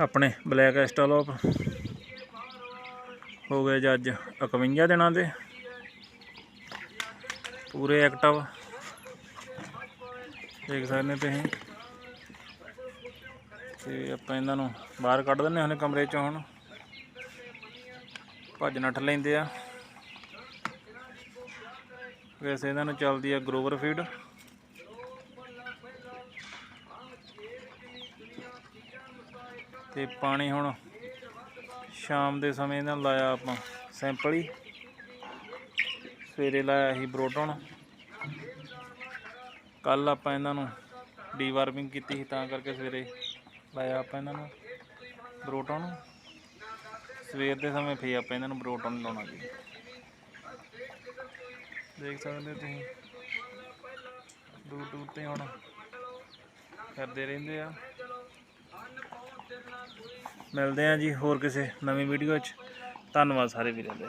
ਆਪਣੇ ਬਲੈਕ ਐਸਟਾਲੋਪ ਹੋ ਗਏ ਜੀ ਅੱਜ 51 ਦਿਨਾਂ ਦੇ। ਪੂਰੇ ਐਕਟਿਵ। ਦੇਖ ਸਕਦੇ ਤੁਸੀਂ। ਤੇ ਆਪਾਂ ਇਹਨਾਂ ਨੂੰ ਬਾਹਰ ਕੱਢ ਦਿੰਨੇ ਹਾਂ ਕਮਰੇ ਚੋਂ ਹੁਣ। ਭੱਜ ਨੱਠ ਲੈਂਦੇ ਆ। ਵੈਸੇ ਇਹਨਾਂ ਨੂੰ ਚੱਲਦੀ ਆ ਗਰੋਵਰ ਫੀਡ। ਤੇ ਪਾਣੀ ਹੁਣ ਸ਼ਾਮ ਦੇ ਸਮੇਂ ਨਾਲ ਲਾਇਆ ਆਪਾਂ ਸੈਂਪਲ ਹੀ। ਸਵੇਰੇ ਲਾਇਆ ਸੀ ਬਰੋਟਨ ਕੱਲ ਆਪਾਂ ਇਹਨਾਂ ਨੂੰ ਡੀਵਾਰਮਿੰਗ ਕੀਤੀ ਸੀ, ਤਾਂ ਕਰਕੇ ਸਵੇਰੇ ਲਾਇਆ ਆਪਾਂ ਇਹਨਾਂ ਨੂੰ ਬਰੋਟਨ ਸਵੇਰ ਦੇ ਸਮੇਂ ਫੇਰ ਆਪਾਂ ਇਹਨਾਂ ਨੂੰ ਬਰੋਟਨ ਲਾਉਣਾ ਜੀ। ਦੇਖ ਸਕਦੇ ਹੋ ਤੁਸੀਂ। ਦੂਰ ਦੂਰ ਤੇ ਹੁਣ ਕਰਦੇ ਰਹਿੰਦੇ ਆ। ਮਿਲਦੇ ਆ ਜੀ ਹੋਰ ਕਿਸੇ ਨਵੀਂ ਵੀਡੀਓ 'ਚ ਧੰਨਵਾਦ ਸਾਰੇ ਵੀਰਾਂ ਦਾ।